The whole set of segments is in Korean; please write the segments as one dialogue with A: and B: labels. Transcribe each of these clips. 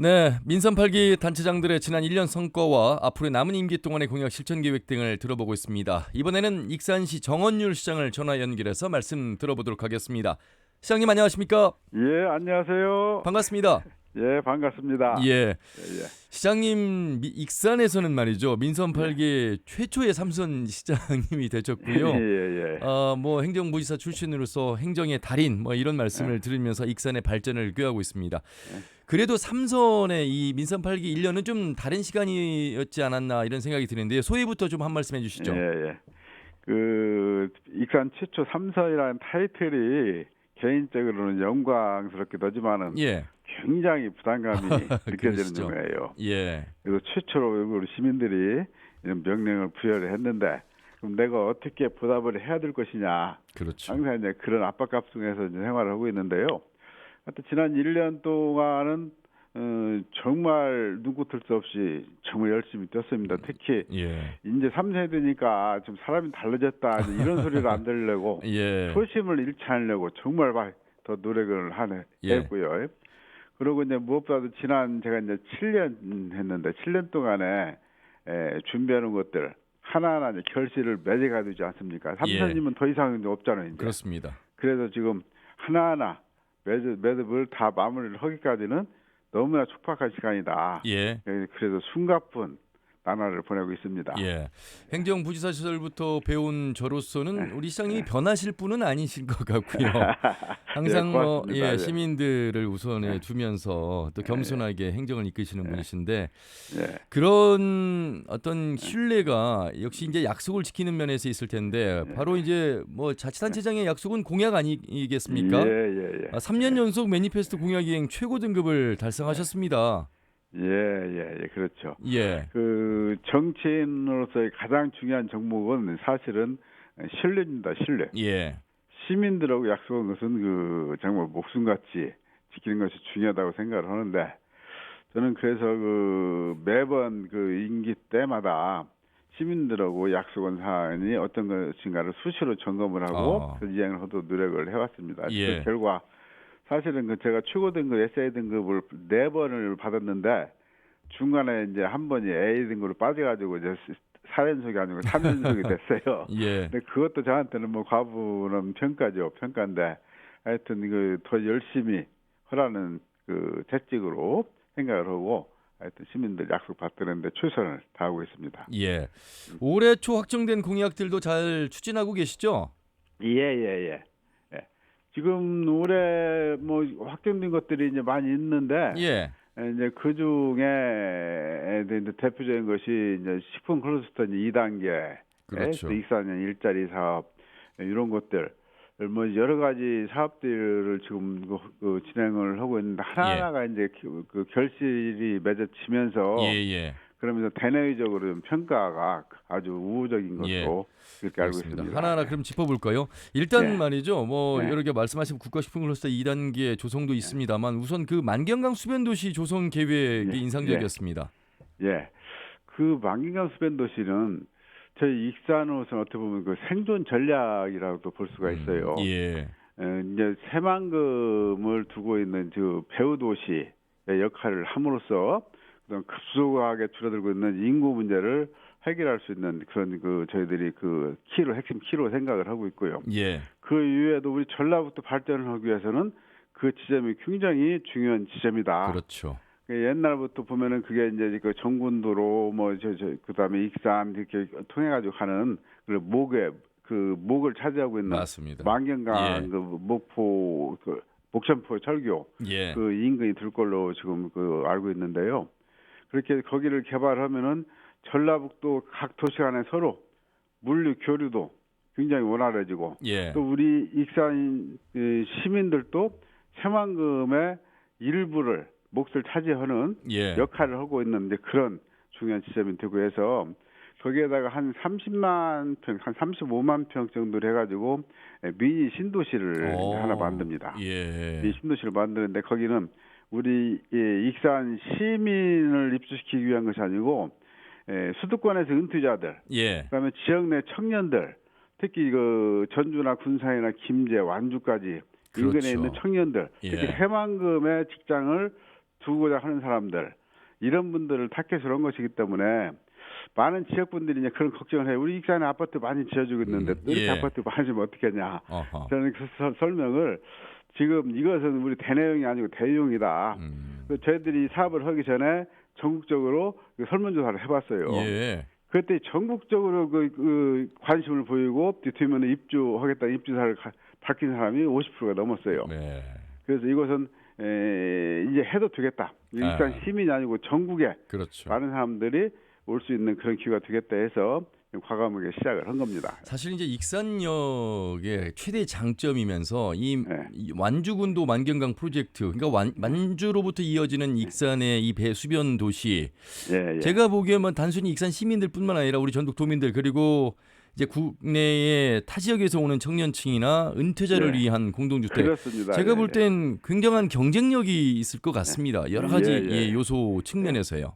A: 네, 민선 8기 단체장들의 지난 1년 성과와 앞으로의 남은 임기 동안의 공약 실천 계획 등을 들어보고 있습니다. 이번에는 익산시 정원율 시장을 전화 연결해서 말씀 들어보도록 하겠습니다. 시장님 안녕하십니까?
B: 예, 안녕하세요.
A: 반갑습니다.
B: 예, 반갑습니다.
A: 예.
B: 예, 예.
A: 시장님 미- 익산에서는 말이죠. 민선 8기 최초의 삼선 시장님이 되셨고요.
B: 예, 예.
A: 어, 뭐 행정부지사 출신으로서 행정의 달인 뭐 이런 말씀을
B: 네.
A: 들으면서 익산의 발전을 꾀하고 있습니다. 그래도 삼선의 이 민선 8기 1년은 좀 다른 시간이었지 않았나 이런 생각이 드는데요. 소위부터 좀 한 말씀 해주시죠.
B: 예, 예. 그 익산 최초 삼선이라는 타이틀이 개인적으로는 영광스럽기도 하지만은
A: 예,
B: 굉장히 부담감이 느껴지는. 거예요.
A: 예,
B: 그리고 최초로 우리 시민들이 이런 명령을 부여를 했는데 그럼 내가 어떻게 보답을 해야 될 것이냐
A: 그렇죠.
B: 항상 이제 그런 압박감 속에서 이제 생활을 하고 있는데요. 하여튼 지난 1년 동안은 어, 정말 눈꽃을 수 없이 정말 열심히 뛰었습니다. 특히
A: 예,
B: 이제 3세 되니까 좀 사람이 달라졌다 이런 소리를 안 들으려고
A: 예,
B: 초심을 잃지 않으려고 정말 막 더 노력을 하네
A: 예.
B: 했고요. 그리고 이제 무엇보다도 지난 제가 이제 7년 했는데 7년 동안에 에, 준비하는 것들 하나하나 이제 결실을 맺어가 되지 않습니까? 삼선님은 더 이상 없잖아요. 이제.
A: 예. 그렇습니다.
B: 그래서 지금 하나하나 매듭, 매듭을 다 마무리를 하기까지는 너무나 촉박한 시간이다.
A: 예,
B: 그래서 숨가쁜 나날을 보내고 있습니다.
A: 예. 행정부지사 시절부터 배운 저로서는 우리 시장님이 변하실 분은 아니신 것 같고요. 항상
B: 예,
A: 뭐. 예,
B: 예.
A: 시민들을 우선에 두면서 또
B: 예.
A: 겸손하게 행정을 이끄시는 분이신데
B: 예.
A: 그런 어떤 신뢰가 역시 이제 약속을 지키는 면에서 있을 텐데 바로 이제 뭐 자치단체장의 약속은 공약 아니겠습니까?
B: 예, 예, 예.
A: 아, 3년 연속 매니페스토 공약 이행 최고 등급을 달성하셨습니다.
B: 예, 예, 예, 그렇죠.
A: 예.
B: 그 정치인으로서의 가장 중요한 정목은 사실은 신뢰입니다. 신뢰.
A: 예.
B: 시민들하고 약속한 것은 그 정말 목숨같이 지키는 것이 중요하다고 생각을 하는데 저는 그래서 그 매번 그 임기 때마다 시민들하고 약속한 사안이 어떤 것인가를 수시로 점검을 하고
A: 어.
B: 그 이행을 하도록 노력을 해왔습니다.
A: 예.
B: 그 결과 사실은 그 제가 최고 등급 SA 등급을 네 번을 받았는데 중간에 이제 한 번이 A 등급으로 빠져가지고 이제 4연속이 아니고 3연속이 됐어요.
A: 예.
B: 근데 그것도 저한테는 뭐 과분한 평가죠. 평가인데 하여튼 그 더 열심히 하라는 그 채찍으로 생각을 하고 하여튼 시민들 약속 받드는데 최선을 다하고 있습니다.
A: 예. 올해 초 확정된 공약들도 잘 추진하고 계시죠?
B: 예 예 예. 예, 예. 지금 올해 뭐 확정된 것들이 이제 많이 있는데
A: 예.
B: 이제 그 중에 이제 대표적인 것이 이제 식품 클러스터 이제 2단계,
A: 그렇죠.
B: 또 익산형 일자리 사업 이런 것들 뭐 여러 가지 사업들을 지금 그, 그 진행을 하고 있는데 하나하나가 이제 그, 그 결실이 맺어지면서
A: 예, 예.
B: 그러면서 대내적으로 좀 평가가 아주 우호적인 것으로
A: 예.
B: 그렇게 알고
A: 그렇습니다.
B: 있습니다.
A: 하나하나 그럼 짚어볼까요? 일단
B: 네.
A: 말이죠. 뭐
B: 네.
A: 여러 개 말씀하신 국가식품 클러스터 2단계 조성도 있습니다만 우선 그 만경강 수변도시 조성 계획이
B: 예.
A: 인상적이었습니다.
B: 예. 그 만기강 수변도시는 저희 익산으로서는 어떻게 보면 그 생존 전략이라고도 볼 수가 있어요.
A: 음, 예.
B: 에, 이제 새만금을 두고 있는 그 배후 도시의 역할을 함으로써 급속하게 줄어들고 있는 인구 문제를 해결할 수 있는 그런 그 저희들이 그 키로 핵심 키로 생각을 하고 있고요.
A: 예.
B: 그 이외에도 우리 전라북도 발전을 하기 위해서는 그 지점이 굉장히 중요한 지점이다.
A: 그렇죠.
B: 그 옛날부터 보면은 그게 이제 그 정군도로 뭐 저 저 그다음에 익산 이렇게 통해 가지고 가는 그 목에 그 목을 차지하고 있는
A: 맞습니다.
B: 만경강
A: 예.
B: 그 목포 그 목천포 철교
A: 예.
B: 그 인근이 들 걸로 지금 그 알고 있는데요. 그렇게 거기를 개발하면은 전라북도 각 도시 간에 서로 물류 교류도 굉장히 원활해지고
A: 예.
B: 또 우리 익산 그 시민들도 새만금의 일부를 몫을 차지하는
A: 예.
B: 역할을 하고 있는 그런 중요한 지점이 되고 해서 거기에다가 한 30만 평, 한 35만 평 정도를 해가지고 미니 신도시를
A: 오.
B: 하나 만듭니다.
A: 예.
B: 이 신도시를 만드는데 거기는 우리 이 익산 시민을 입주시키기 위한 것이 아니고 에, 수도권에서 은퇴자들,
A: 예.
B: 그다음에 지역 내 청년들, 특히 그 전주나 군산이나 김제, 완주까지 인근에
A: 그렇죠.
B: 있는 청년들,
A: 예.
B: 특히 새만금의 직장을 두고자 하는 사람들 이런 분들을 타겟으로 한 것이기 때문에 많은 지역분들이 이제 그런 걱정을 해요. 우리 익산에 아파트 많이 지어주고 있는데
A: 음,
B: 이렇게
A: 예.
B: 아파트 많이 지으면 어떻겠냐.
A: 어허.
B: 저는 그 설- 설명을 지금 이것은 우리 대내용이 아니고 대용이다.
A: 음.
B: 그 저희들이 사업을 하기 전에 전국적으로 그 설문조사를 해봤어요.
A: 예.
B: 그때 전국적으로 그, 그 관심을 보이고 뒤면 입주하겠다 입주사를 가- 밝힌 사람이 50%가 넘었어요.
A: 네.
B: 그래서 이것은 에, 이제 해도 되겠다. 일단
A: 아.
B: 시민이 아니고 전국에
A: 그렇죠.
B: 많은 사람들이 올 수 있는 그런 기회가 되겠다 해서 과감하게 시작을 한 겁니다.
A: 사실 이제 익산역의 최대 장점이면서 이,
B: 네.
A: 이 완주군도 만경강 프로젝트 그러니까 완, 만주로부터 이어지는 익산의 이 배수변 도시
B: 예, 예.
A: 제가 보기에는 단순히 익산 시민들뿐만 아니라 우리 전국 도민들 그리고 이제 국내의 타 지역에서 오는 청년층이나 은퇴자를
B: 네.
A: 위한 공동주택
B: 그렇습니다.
A: 제가
B: 예,
A: 볼
B: 예.
A: 땐 굉장한 경쟁력이 있을 것 같습니다. 여러 가지
B: 예, 예.
A: 예, 요소 측면에서요.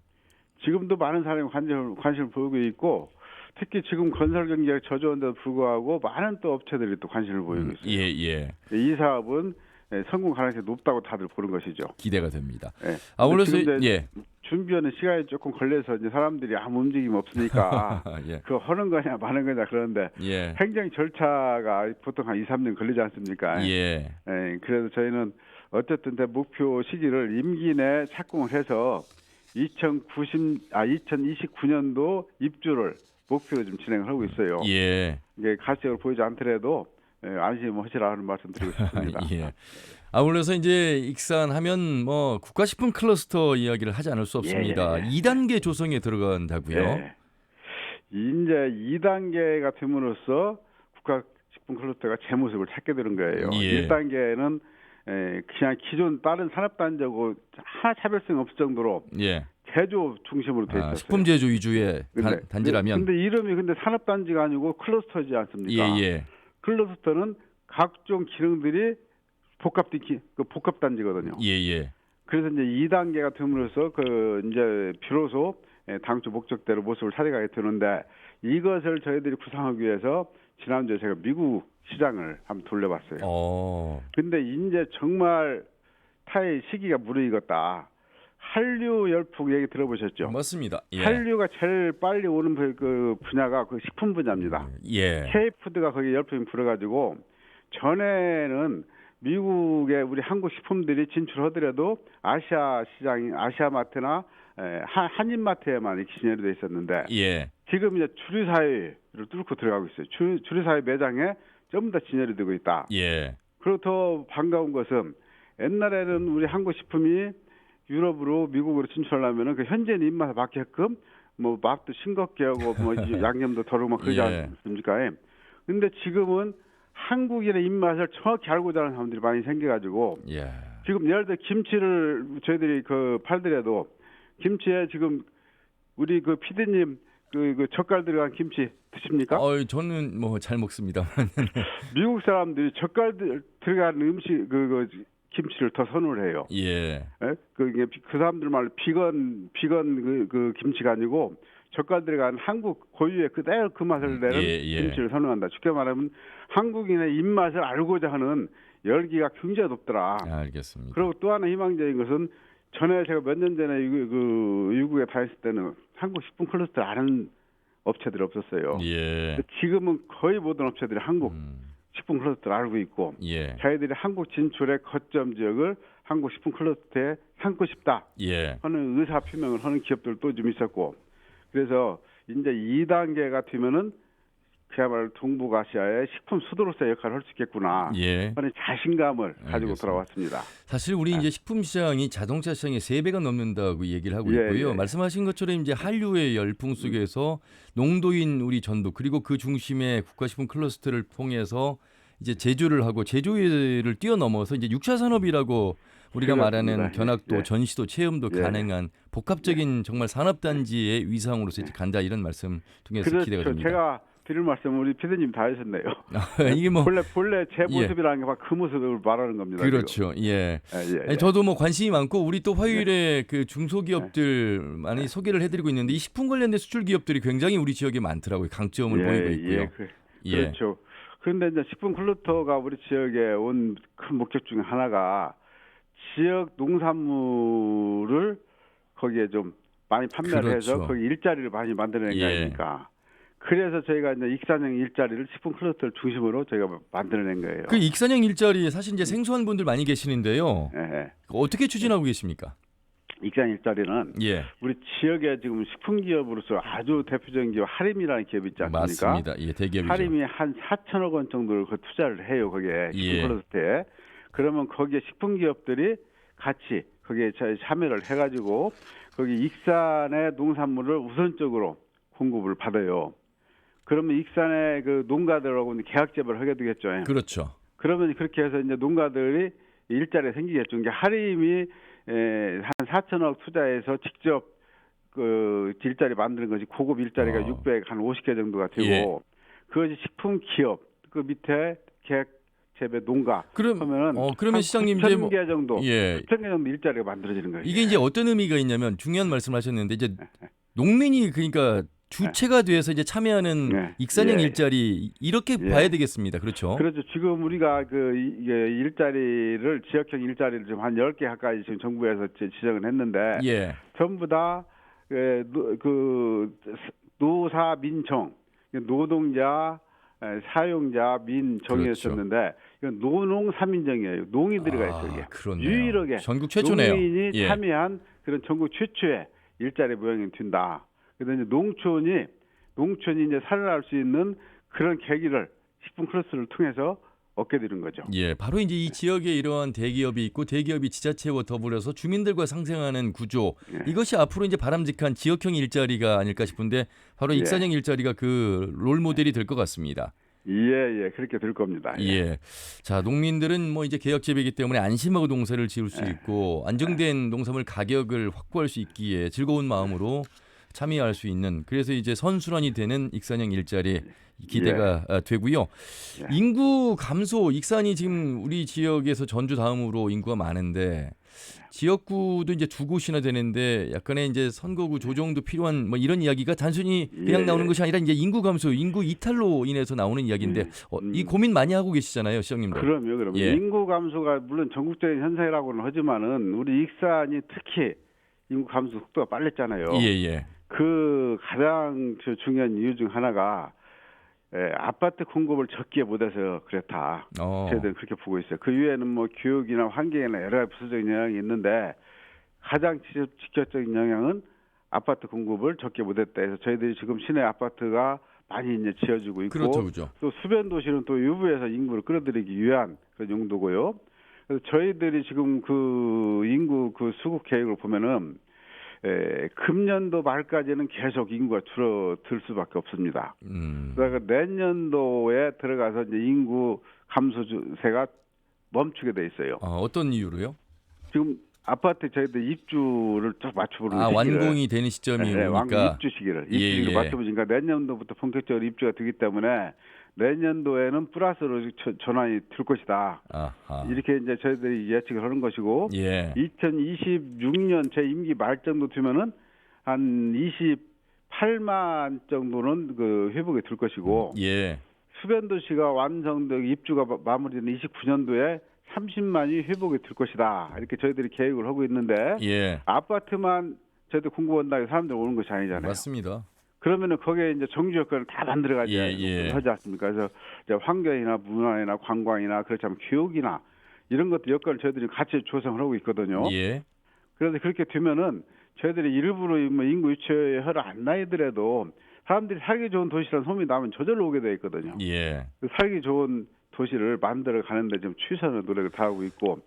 B: 지금도 많은 사람이 관심을, 관심을 보이고 있고 특히 지금 건설 경기가 저조한데도 불구하고 많은 또 업체들이 또 관심을 보이고
A: 음,
B: 있어요.
A: 예, 예.
B: 이 사업은 예, 성공 가능성이 높다고 다들 보는 것이죠.
A: 기대가 됩니다.
B: 예.
A: 아,
B: 이제
A: 예.
B: 준비하는 시간이 조금 걸려서 이제 사람들이 아무 움직임 없으니까
A: 예.
B: 그거 하는 거냐 마는 거냐 그러는데
A: 예.
B: 행정 절차가 보통 한 2, 3년 걸리지 않습니까?
A: 예.
B: 예, 그래서 저희는 어쨌든 대 목표 시기를 임기 내 착공을 해서 2090, 아 2029년도 입주를 목표로 좀 진행을 하고 있어요.
A: 예.
B: 이게 가시적으로 보이지 않더라도 예, 안심하시라 하는 말씀 드리고 싶습니다.
A: 예. 아울러서 이제 익산하면 뭐 국가식품 클러스터 이야기를 하지 않을 수 없습니다.
B: 예, 예.
A: 2단계 조성에 들어간다고요.
B: 예. 이제 2단계가 됨으로써 국가식품 클러스터가 제 모습을 찾게 되는 거예요.
A: 예.
B: 1단계는 에, 그냥 기존 다른 산업단지하고 하나 차별성 없을 정도로
A: 예.
B: 제조 중심으로 돼 있었어요.
A: 아, 식품 제조 위주의 단,
B: 근데-
A: 단지라면
B: 근데 이름이 근데 산업단지가 아니고 클러스터지 않습니까?
A: 예, 예.
B: 클러스터는 각종 기능들이 복합 기- 그 복합 단지거든요.
A: 예, 예.
B: 그래서 이제 2단계가 됨으로써 그 이제 비로소 예, 당초 목적대로 모습을 찾아가게 되는데 이것을 저희들이 구상하기 위해서 지난주에 제가 미국 시장을 한번 돌려봤어요.
A: 어.
B: 근데 이제 정말 타의 시기가 무르익었다. 한류 열풍 얘기 들어보셨죠?
A: 맞습니다. 예.
B: 한류가 제일 빨리 오는 그- 그 분야가 그 식품 분야입니다.
A: 예.
B: K푸드가 거기 열풍이 불어가지고 전에는 미국에 우리 한국 식품들이 진출하더라도 아시아 시장, 아시아 마트나 에, 한- 한인 마트에만 이렇게 진열이 돼 있었는데
A: 예.
B: 지금 이제 주류 사회 를 뚫고 들어가고 있어요. 주, 주류사회 매장에 전부 다 진열이 되고 있다.
A: 예.
B: 그리고 더 반가운 것은 옛날에는 우리 한국 식품이 유럽으로 미국으로 진출하려면은 그 현지인 입맛에 맞게끔 뭐 맛도 싱겁게 하고 뭐 이 양념도 덜고 막 그러지
A: 예.
B: 않습니까? 예. 근데 지금은 한국인의 입맛을 정확히 알고자 하는 사람들이 많이 생겨가지고
A: 예.
B: 지금 예를 들어 김치를 저희들이 그 팔더라도 김치에 지금 우리 그 피디님 그, 그 젓갈 들어간 김치 드십니까?
A: 어, 저는 뭐 잘 먹습니다.
B: 미국 사람들이 젓갈 들- 들어간 음식 그, 그 김치를 더 선호를 해요.
A: 예.
B: 예? 그, 이게 그 사람들 말로 비건 비건 그, 그 김치가 아니고 젓갈 들어간 한국 고유의 그대로 그 맛을 내는
A: 예, 예.
B: 김치를 선호한다. 쉽게 말하면 한국인의 입맛을 알고자 하는 열기가 굉장히 높더라.
A: 아, 알겠습니다.
B: 그리고 또 하나 희망적인 것은 전에 제가 몇 년 전에 그, 그 미국에 다녔을 때는 한국 식품 클러스터 아는 업체들이 없었어요.
A: 예.
B: 지금은 거의 모든 업체들이 한국
A: 음,
B: 식품 클러스터를 알고 있고
A: 예.
B: 자기들이 한국 진출의 거점 지역을 한국 식품 클러스터에 삼고 싶다
A: 예.
B: 하는 의사 표명을 하는 기업들도 좀 있었고 그래서 이제 2단계가 되면은 그야말로 동북아시아의 식품 수도로서의 역할을 할 수 있겠구나
A: 예.
B: 하는 자신감을 가지고
A: 알겠습니다.
B: 돌아왔습니다.
A: 사실 우리 이제 식품 시장이 자동차 시장의 세 배가 넘는다고 얘기를 하고
B: 예,
A: 있고요.
B: 예.
A: 말씀하신 것처럼 이제 한류의 열풍 속에서 농도인 우리 전북 그리고 그 중심에 국가식품 클러스터를 통해서 이제 제조를 하고 제조를 뛰어넘어서 이제 6차 산업이라고 우리가
B: 그렇습니다.
A: 말하는 견학도
B: 예.
A: 전시도 체험도
B: 예.
A: 가능한 복합적인 정말 산업단지의 위상으로서 이제 간다 이런 말씀 통해서 기대가
B: 그렇죠.
A: 됩니다.
B: 제가 드릴 말씀 우리 피디님 다 하셨네요.
A: 이게 뭐
B: 본래 본래 제
A: 예.
B: 모습이라는 게 막 그 모습을 말하는 겁니다.
A: 그렇죠. 예.
B: 지금. 예, 예,
A: 아니,
B: 예.
A: 저도 뭐 관심이 많고 우리 또 화요일에 그 중소기업들
B: 네.
A: 많이 소개를 해드리고 있는데 이 식품 관련된 수출 기업들이 굉장히 우리 지역에 많더라고요. 강점을
B: 예,
A: 보이고 있고요.
B: 예, 그,
A: 예.
B: 그렇죠. 그런데 이제 식품 클러터가 우리 지역에 온 큰 목적 중에 하나가 지역 농산물을 거기에 좀 많이 판매를 해서
A: 그렇죠.
B: 거기 일자리를 많이 만들어낸 거
A: 예.
B: 아닙니까? 그래서 저희가 이제 익산형 일자리를 식품 클러스터를 중심으로 저희가 만들어낸 거예요.
A: 그 익산형 일자리 사실 이제 생소한 분들 많이 계시는데요.
B: 예, 예.
A: 어떻게 추진하고 계십니까?
B: 익산 일자리는
A: 예,
B: 우리 지역에 지금 식품 기업으로서 아주 대표적인 기업 하림이라는 기업이 있지 않습니까?
A: 맞습니다. 예, 대기업이죠.
B: 하림이 한 4천억 원 정도를 그 투자를 해요 거기에 식품
A: 예.
B: 클러스터에 그러면 거기에 식품 기업들이 같이 거기에 자- 참여를 해가지고 거기 익산의 농산물을 우선적으로 공급을 받아요. 그러면 익산의 그 농가들하고는 계약 재벌을 하게 되겠죠.
A: 그렇죠.
B: 그러면 그렇게 해서 이제 농가들이 일자리가 생기겠죠. 이게 하림이 에, 한 4천억 투자해서 직접 그 일자리 만드는 것이 고급 일자리가
A: 어.
B: 600 한 50개 정도가 되고
A: 예.
B: 그것이 식품 기업 그 밑에 계획 재배 농가
A: 그럼
B: 하면은
A: 어 그러면
B: 한
A: 시장님 이제
B: 9천 뭐개 정도
A: 예.
B: 9천 개 정도 일자리가 만들어지는 거예요.
A: 이게 이제 어떤 의미가 있냐면 중요한 말씀하셨는데 이제 농민이 그러니까 주체가 돼서 이제 참여하는
B: 네.
A: 익산형
B: 예.
A: 일자리 이렇게
B: 예.
A: 봐야 되겠습니다. 그렇죠?
B: 그렇죠. 지금 우리가 그 이- 이게 일자리를 지역형 일자리를 지금 한 10개 가까이 지금 정부에서 지- 지정을 했는데
A: 예.
B: 전부 다 그, 노- 그 노사 민청 노동자 에, 사용자 민정이었었는데 이건 노농 삼인정이에요. 농이 들어가 있어요. 이게.
A: 아, 그렇네요.
B: 유일하게
A: 전국 최초네요.
B: 농민이
A: 예.
B: 참여한 그런 전국 최초의 일자리 모양이 된다. 그래서 이제 농촌이 농촌이 이제 살아날 수 있는 그런 계기를 식품 클러스를 통해서 얻게 되는 거죠.
A: 예, 바로 이제 이 지역에 이러한 대기업이 있고 대기업이 지자체와 더불어서 주민들과 상생하는 구조
B: 예.
A: 이것이 앞으로 이제 바람직한 지역형 일자리가 아닐까 싶은데 바로
B: 예.
A: 익산형 일자리가 그 롤 모델이 될 것 같습니다.
B: 예, 예, 그렇게 될 겁니다.
A: 예. 자, 농민들은 뭐 이제 개혁 재배이기 때문에 안심하고 농사를 지을 수
B: 예.
A: 있고 안정된 농산물 가격을 확보할 수 있기에 즐거운 마음으로 참여할 수 있는 그래서 이제 선순환이 되는 익산형 일자리 기대가 아, 되고요.
B: 예.
A: 인구 감소 익산이 지금 우리 지역에서 전주 다음으로 인구가 많은데 지역구도 이제 두 곳이나 되는데 약간의 이제 선거구 조정도 필요한 뭐 이런 이야기가 단순히 그냥
B: 예,
A: 나오는
B: 예.
A: 것이 아니라 이제 인구 감소, 인구 이탈로 인해서 나오는 이야기인데 어, 이
B: 음.
A: 고민 많이 하고 계시잖아요, 시장님도.
B: 그럼요, 그럼요.
A: 예.
B: 인구 감소가 물론 전국적인 현상이라고는 하지만은 우리 익산이 특히 인구 감소 속도가 빨랐잖아요.
A: 예, 예.
B: 그 가장 저 중요한 이유 중 하나가 에, 아파트 공급을 적게 못해서 그렇다.
A: 어.
B: 저희들은 그렇게 보고 있어요. 그 이후에는 뭐 교육이나 환경이나 여러 가지 부수적인 영향이 있는데 가장 직- 직접적인 영향은 아파트 공급을 적게 못했다 해서 저희들이 지금 시내 아파트가 많이 이제 지어지고 있고
A: 그렇죠, 그렇죠.
B: 또 수변 도시는 또 유부에서 인구를 끌어들이기 위한 그런 용도고요. 그래서 저희들이 지금 그 인구 그 수급 계획을 보면은 에, 금년도 말까지는 계속 인구가 줄어들 수밖에 없습니다.
A: 음.
B: 그러니까 내년도에 들어가서 이제 인구 감소세가 멈추게 돼 있어요.
A: 아, 어떤 이유로요?
B: 지금 아파트 저희들 입주를 좀 맞춰보는
A: 아,
B: 시기를
A: 완공이 되는 시점이
B: 네, 완공
A: 오니까
B: 입주 시기를
A: 예,
B: 입주 시기를
A: 예.
B: 맞춰보니까 내년도부터 본격적으로 입주가 되기 때문에 내년도에는 플러스로 저- 전환이 될 것이다.
A: 아하.
B: 이렇게 이제 저희들이 예측을 하는 것이고
A: 예.
B: 2026년 제 임기 말 정도 되면은 한 28만 정도는 그 회복이 될 것이고
A: 예.
B: 수변 도시가 완성되고 입주가 마- 마무리되는 29년도에 30만이 회복이 될 것이다. 이렇게 저희들이 계획을 하고 있는데
A: 예.
B: 아파트만 저희들 공급한다고 사람들 오는 것이 아니잖아요.
A: 맞습니다.
B: 그러면은 거기에 이제 정주 여건을 다 만들어가지고
A: 예, 예.
B: 하지 않습니까? 그래서 이제 환경이나 문화이나 관광이나 그렇지 않으면 교육이나 이런 것들 여건을 저희들이 같이 조성을 하고 있거든요.
A: 예.
B: 그래서 그렇게 되면은 저희들이 일부러 뭐 인구 유치에 허를 안 나이더라도 사람들이 살기 좋은 도시라는 소문이 나면 저절로 오게 돼 있거든요.
A: 예.
B: 그 살기 좋은 도시를 만들어 가는데 좀 최선의 노력을 다하고 있고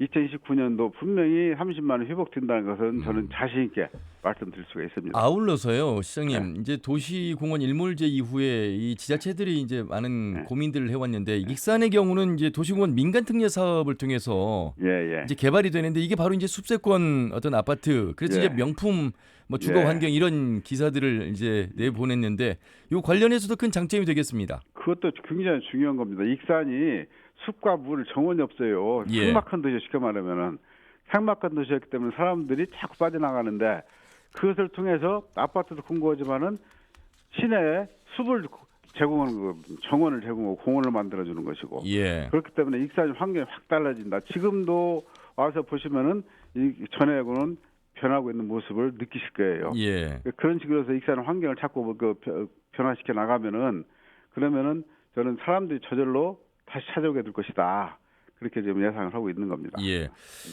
B: 2029년도 분명히 30만 원 회복된다는 것은 저는 자신 있게 말씀드릴 수가 있습니다.
A: 아울러서요, 시장님.
B: 네.
A: 이제 도시공원 일몰제 이후에 이 지자체들이 이제 많은
B: 네.
A: 고민들을 해왔는데 익산의 경우는 이제 도시공원 민간 특례 사업을 통해서
B: 예, 예.
A: 이제 개발이 되는데 이게 바로 이제 숲세권 어떤 아파트 그래서
B: 예.
A: 이제 명품 뭐 주거
B: 예.
A: 환경 이런 기사들을 이제 내보냈는데 요 관련해서도 큰 장점이 되겠습니다.
B: 그것도 굉장히 중요한 겁니다. 익산이 숲과 물 정원이 없어요.
A: 예.
B: 삭막한 도시 쉽게 말하면은 삭막한 도시였기 때문에 사람들이 자꾸 빠져나가는데 그것을 통해서 아파트도 공고하지만은 시내에 숲을 제공하는 거, 정원을 제공하고 공원을 만들어주는 것이고
A: 예.
B: 그렇기 때문에 익산이 환경이 확 달라진다. 지금도 와서 보시면은 이 전에하고는 변하고 있는 모습을 느끼실 거예요.
A: 예.
B: 그런 식으로 해서 익산 환경을 자꾸 그 변- 변화시켜 나가면은 그러면은 저는 사람들이 저절로 다시 찾아오게 될 것이다. 그렇게 지금 예상을 하고 있는 겁니다.
A: 예.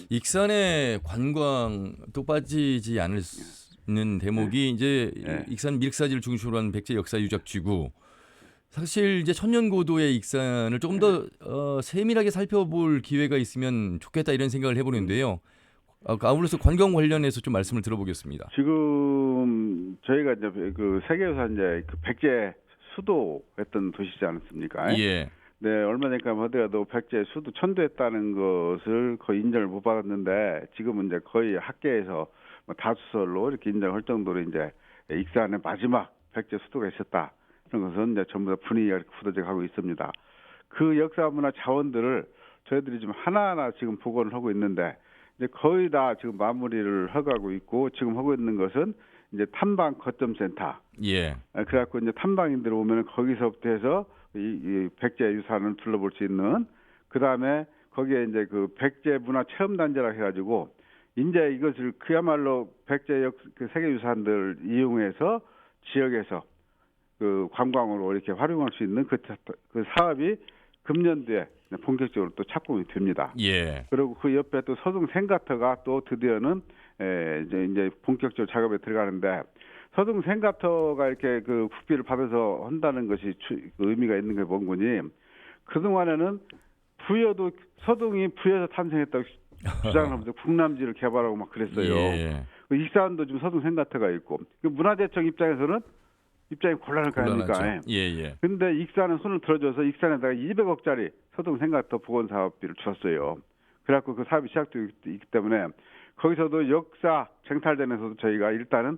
A: 익산의 관광 또 빠지지 않을 수 있는 대목이 이제
B: 네.
A: 익산 밀사지를 중심으로 한 백제 역사 유적지고 사실 이제 천년고도의 익산을 조금 더 어, 세밀하게 살펴볼 기회가 있으면 좋겠다 이런 생각을 해보는데요. 아, 아울러서 관광 관련해서 좀 말씀을 들어보겠습니다.
B: 지금 저희가 이제 그 세계유산 이제 그 백제 수도했던 도시지 않습니까?
A: 예.
B: 네, 얼마 전까지 하더라도 백제 수도 천도했다는 것을 거의 인정을 못 받았는데 지금은 이제 거의 학계에서 뭐 다수설로 이렇게 인정할 정도로 이제 익산의 마지막 백제 수도가 있었다. 이런 것은 이제 전부 다 분위기가 이렇게 굳어져 가고 있습니다. 그 역사 문화 자원들을 저희들이 지금 하나하나 지금 복원을 하고 있는데 이제 거의 다 지금 마무리를 해가고 있고 지금 하고 있는 것은 이제 탐방 거점 센터
A: 예.
B: 아, 그래갖고 이제 탐방인들 오면 거기서부터 해서 이, 이 백제 유산을 둘러볼 수 있는 그 다음에 거기에 이제 그 백제 문화 체험 단지라 해가지고 이제 이것을 그야말로 백제 역, 그 세계 유산들 이용해서 지역에서 그 관광으로 이렇게 활용할 수 있는 그, 타- 그 사업이 금년도에 본격적으로 또 착공이 됩니다.
A: 예.
B: 그리고 그 옆에 또 서동 생가터가 또 드디어는 에, 이제 이제 본격적으로 작업에 들어가는데 서동 생가터가 이렇게 그 국비를 받아서 한다는 것이 추- 그 의미가 있는 게 뭔 거니 그 동안에는 부여도 서동이 부여에서 탄생했다고 주장을 하면서 국남지를 개발하고 막 그랬어요.
A: 예.
B: 그 익산도 지금 서동 생가터가 있고 그 문화재청 입장에서는 입장이 곤란할 거 아닙니까?
A: 곤란하죠. 예, 예.
B: 근데 익산은 손을 들어줘서 익산에다가 200억짜리 서동 생각더 보건 사업비를 줬어요. 그래갖고 그 사업이 시작되고 있기 때문에 거기서도 역사 쟁탈전에서도 저희가 일단은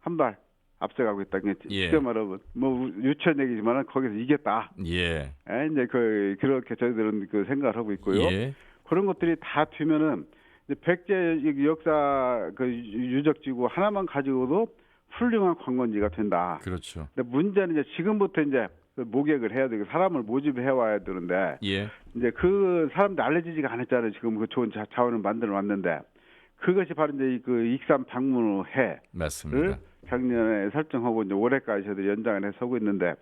B: 한 발 앞서가고 있다. 그게
A: 예.
B: 쉽게 말하면 뭐 유치원 얘기지만은 거기서 이겼다.
A: 예.
B: 에, 이제 그 그렇게 저희들은 그 생각을 하고 있고요.
A: 예.
B: 그런 것들이 다 되면은 이제 백제 역사 그 유적지고 하나만 가지고도 훌륭한 관광지가 된다.
A: 그렇죠.
B: 근데 문제는 이제 지금부터 이제 그 모객을 해야 되고 사람을 모집해 와야 되는데
A: 예.
B: 이제 그 사람들 알려지지가 않았잖아요. 지금 그 좋은 자, 자원을 만들어 왔는데 그것이 바로 이제 이그 익산 방문을 해를
A: 맞습니다.
B: 작년에 설정하고 이제 올해까지 저희들이 연장을 해서 하고 있는데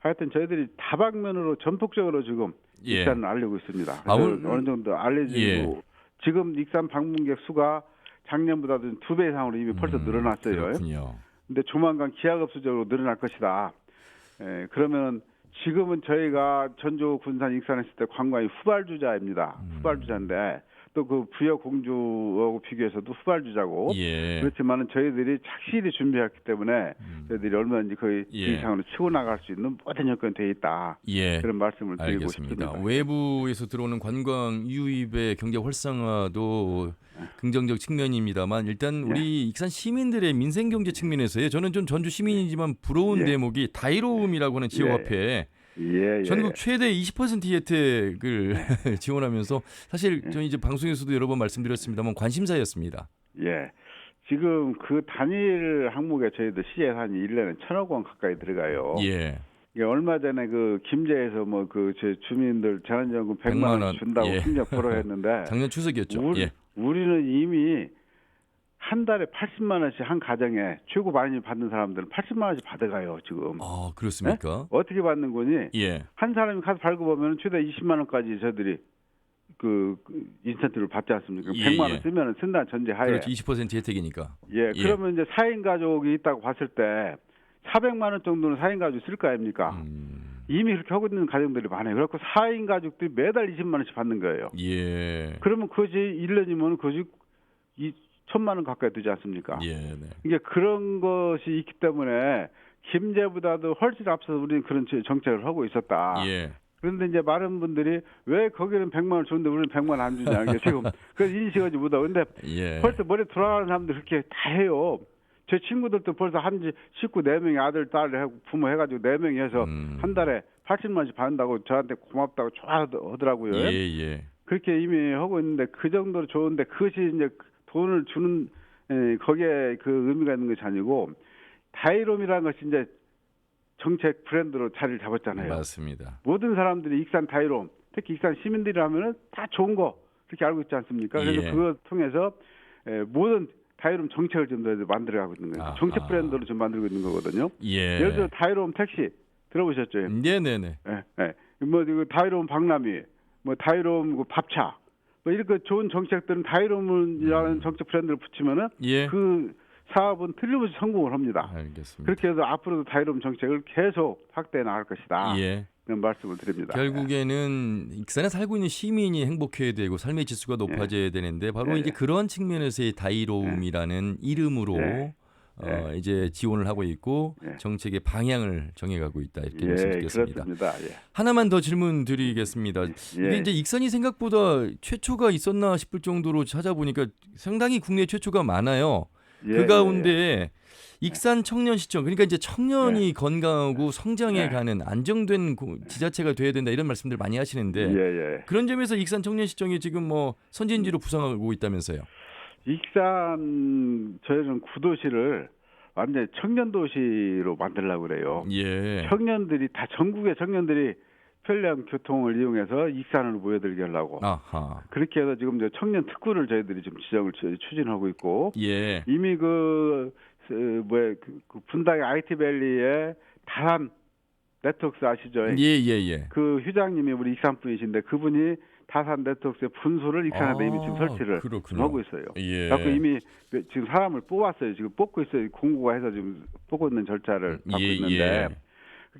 B: 하여튼 저희들이 다방면으로 전폭적으로 지금
A: 예.
B: 익산을 알리고 있습니다.
A: 아무-
B: 어느 정도 알려지고
A: 예.
B: 지금 익산 방문객 수가 작년보다도 두배 이상으로 이미 벌써
A: 음,
B: 늘어났어요.
A: 그렇군요.
B: 근데 조만간 기하급수적으로 늘어날 것이다. 에, 그러면 지금은 저희가 전주 군산 익산 했을 때 관광이 후발주자입니다.
A: 음.
B: 후발주자인데 또 그 부여 공주하고 비교해서도 후발주자고
A: 예.
B: 그렇지만은 저희들이 착실히 준비했기 때문에
A: 음.
B: 저희들이 얼마든지 거의
A: 예.
B: 그 이상으로 치고 나갈 수 있는 모든 여건이 돼 있다.
A: 예.
B: 그런 말씀을 드리고
A: 알겠습니다.
B: 싶습니다.
A: 외부에서 들어오는 관광 유입의 경제 활성화도 긍정적 측면입니다.만 일단
B: 예.
A: 우리 익산 시민들의 민생 경제 측면에서요. 저는 좀 전주 시민이지만 부러운
B: 예.
A: 대목이 다이로움이라고 하는 지역
B: 예.
A: 화폐
B: 예, 예.
A: 전국 최대 20% 혜택을 지원하면서 사실
B: 예.
A: 저는 이제 방송에서도 여러 번 말씀드렸습니다만 관심사였습니다.
B: 예. 지금 그 단일 항목에 저희들 시 예산이 1년에 천억 원 가까이 들어가요.
A: 예.
B: 이게 얼마 전에 그 김제에서 뭐 그 제 주민들 재난지원금 100만,
A: 100만
B: 원
A: 원,
B: 준다고
A: 예.
B: 심력 보러 했는데
A: 작년 추석이었죠.
B: 우리,
A: 예.
B: 우리는 이미 한 달에 80만 원씩 한 가정에 최고 많이 받는 사람들은 80만 원씩 받아가요 지금.
A: 아 그렇습니까?
B: 어떻게 받는 거니?
A: 예.
B: 한 사람이 가서 발급하면 최대 20만 원까지 저희들이 그, 그 인센티브를 받지 않습니까?
A: 예,
B: 100만 원
A: 예.
B: 쓰면 쓴다는 전제하에.
A: 그렇죠. 20% 혜택이니까.
B: 예,
A: 예.
B: 그러면 이제 4인 가족이 있다고 봤을 때 400만 원 정도는 4인 가족이 쓸 거 아닙니까?
A: 음,
B: 이미 그렇게 하고 있는 가정들이 많아요. 그래갖고 4인 가족들이 매달 20만 원씩 받는 거예요.
A: 예.
B: 그러면 그것이 1년이면 그것이 이 천만 원 가까이 되지 않습니까?
A: 예. 네.
B: 이게 그런 것이 있기 때문에 김제보다도 훨씬 앞서서 우리는 그런 저- 정책을 하고 있었다.
A: 예.
B: 그런데 이제 많은 분들이 왜 거기는 100만 원 주는데 우리는 100만 원 안 주냐. 이게 지금 그래서 인식하지 못하고. 근데
A: 예.
B: 벌써 머리 돌아가는 사람들 그렇게 다 해요. 제 친구들도 벌써 한지 식구 네 명이 아들 딸 부모 해가지고 네 명이 해서
A: 음.
B: 한 달에 80만 원씩 받는다고 저한테 고맙다고 좋아하더라고요.
A: 예, 예.
B: 그렇게 이미 하고 있는데 그 정도로 좋은데 그것이 이제 돈을 주는 에, 거기에 그 의미가 있는 것이 아니고 다이롬이라는 것이 이제 정책 브랜드로 자리를 잡았잖아요.
A: 맞습니다.
B: 모든 사람들이 익산 다이롬, 특히 익산 시민들이라면은 다 좋은 거 그렇게 알고 있지 않습니까? 그래서
A: 예.
B: 그걸 통해서 에, 모든 다이롬 정책을 좀 만들어가고 있는 거예요.
A: 아하.
B: 정책 브랜드로 좀 만들고 있는 거거든요.
A: 예.
B: 예를 들어 다이롬 택시 들어보셨죠?
A: 네, 네, 네.
B: 예, 예. 뭐 이거 다이롬 박람회, 뭐 다이롬 그 밥차, 뭐 이렇게 좋은 정책들은 다이롬이라는 정책 브랜드를 붙이면은
A: 음. 예.
B: 그 사업은 틀림없이 성공을 합니다.
A: 알겠습니다.
B: 그렇게 해서 앞으로도 다이롬 정책을 계속 확대해 나갈 것이다.
A: 예.
B: 이런 말씀을 드립니다.
A: 결국에는 익산에 살고 있는 시민이 행복해야 되고 삶의 지수가 높아져야 되는데 바로
B: 예,
A: 이제
B: 예.
A: 그런 측면에서의 다이로움이라는 이름으로
B: 예.
A: 어, 이제 지원을 하고 있고
B: 예.
A: 정책의 방향을 정해가고 있다 이렇게
B: 예,
A: 말씀드리겠습니다.
B: 예.
A: 하나만 더 질문 드리겠습니다. 이게
B: 예.
A: 이제 익산이 생각보다 최초가 있었나 싶을 정도로 찾아보니까 상당히 국내 최초가 많아요.
B: 예,
A: 그
B: 예,
A: 가운데 익산 청년시청 그러니까 이제 청년이 건강하고 성장해
B: 네.
A: 가는 안정된 고- 지자체가 돼야 된다 이런 말씀들 많이 하시는데
B: 예, 예.
A: 그런 점에서 익산 청년시청이 지금 뭐 선진지로 부상하고 있다면서요.
B: 익산 저희는 구도시를 완전히 청년 도시로 만들려고 그래요.
A: 예.
B: 청년들이 다 전국의 청년들이 편리한 교통을 이용해서 익산으로 모여들게 하려고
A: 아하.
B: 그렇게 해서 지금 이제 청년 특구를 저희들이 지금 지정을 추- 추진하고 있고
A: 예.
B: 이미 그, 그 뭐야 그, 그 분당의 IT밸리에 다산 네트워크스 아시죠?
A: 예, 예, 예.
B: 그 휴장님이 우리 익산 분이신데 그분이 다산 네트워크스의 분소를 익산에다 이미 지금 설치를
A: 아, 그렇군요.
B: 하고 있어요.
A: 예.
B: 그래서 이미 지금 사람을 뽑았어요. 지금 뽑고 있어요. 공고가 해서 지금 뽑고 있는 절차를 받고
A: 예,
B: 있는데
A: 예.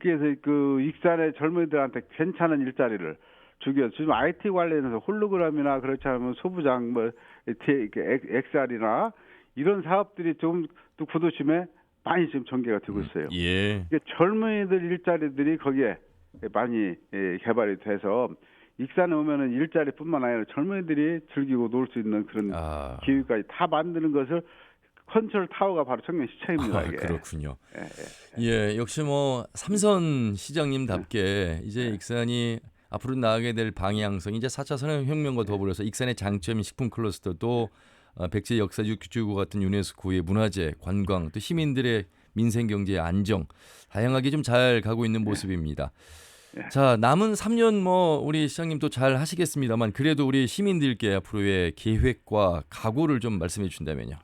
B: 그래서 그 익산의 젊은이들한테 괜찮은 일자리를 주기 위해서 지금 IT 관련해서 홀로그램이나 그렇지 않으면 소부장 뭐 XR이나 이런 사업들이 좀 또 구도심에 많이 지금 전개가 되고 있어요.
A: 예.
B: 이게 젊은이들 일자리들이 거기에 많이 예, 개발이 돼서 익산에 오면은 일자리뿐만 아니라 젊은이들이 즐기고 놀 수 있는 그런
A: 아.
B: 기회까지 다 만드는 것을 컨트롤 타워가 바로 청년 시청입니다.
A: 아. 그렇군요.
B: 예, 예.
A: 예, 역시 뭐 삼선 시장님답게 이제 익산이 앞으로 나가게 될 방향성 이제 4차 산업혁명과 더불어서 익산의 장점인 식품 클러스터도 어, 백제 역사 유구주구 같은 유네스코의 문화재, 관광, 또 시민들의 민생 경제의 안정 다양하게 좀 잘 가고 있는 모습입니다.
B: 예.
A: 자 남은 3년 뭐 우리 시장님도 잘 하시겠습니다만 그래도 우리 시민들께 앞으로의 계획과 각오를 좀 말씀해 주신다면요.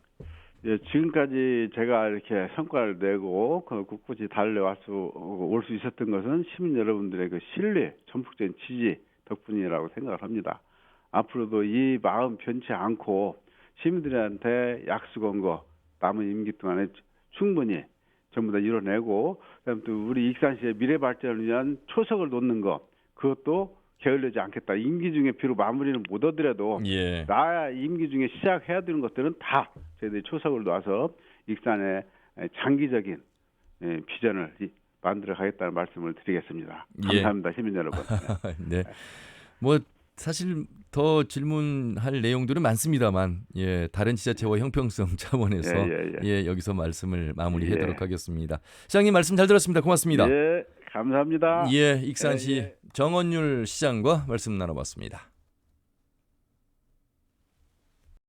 B: 예, 지금까지 제가 이렇게 성과를 내고 그 꿋꿋이 달려올 수, 올 수 있었던 것은 시민 여러분들의 그 신뢰, 전폭적인 지지 덕분이라고 생각을 합니다. 앞으로도 이 마음 변치 않고 시민들한테 약속한 거 남은 임기 동안에 충분히 전부 다 이뤄내고 그다음 또 우리 익산시의 미래 발전을 위한 초석을 놓는 거 그것도 게을르지 않겠다. 임기 중에 비록 마무리는 못 얻더라도
A: 예.
B: 나야 임기 중에 시작해야 되는 것들은 다 저희들이 초석을 놔서 익산의 장기적인 예, 비전을 이- 만들어 가겠다는 말씀을 드리겠습니다.
A: 예.
B: 감사합니다, 시민 여러분.
A: 네. 뭐 사실 더 질문할 내용들은 많습니다만 예, 다른 지자체와 형평성 차원에서
B: 예, 예, 예.
A: 여기서 말씀을 마무리하도록
B: 예.
A: 하겠습니다. 시장님 말씀 잘 들었습니다. 고맙습니다.
B: 예, 감사합니다.
A: 예, 익산시
B: 예, 예.
A: 정원율 시장과 말씀 나눠봤습니다.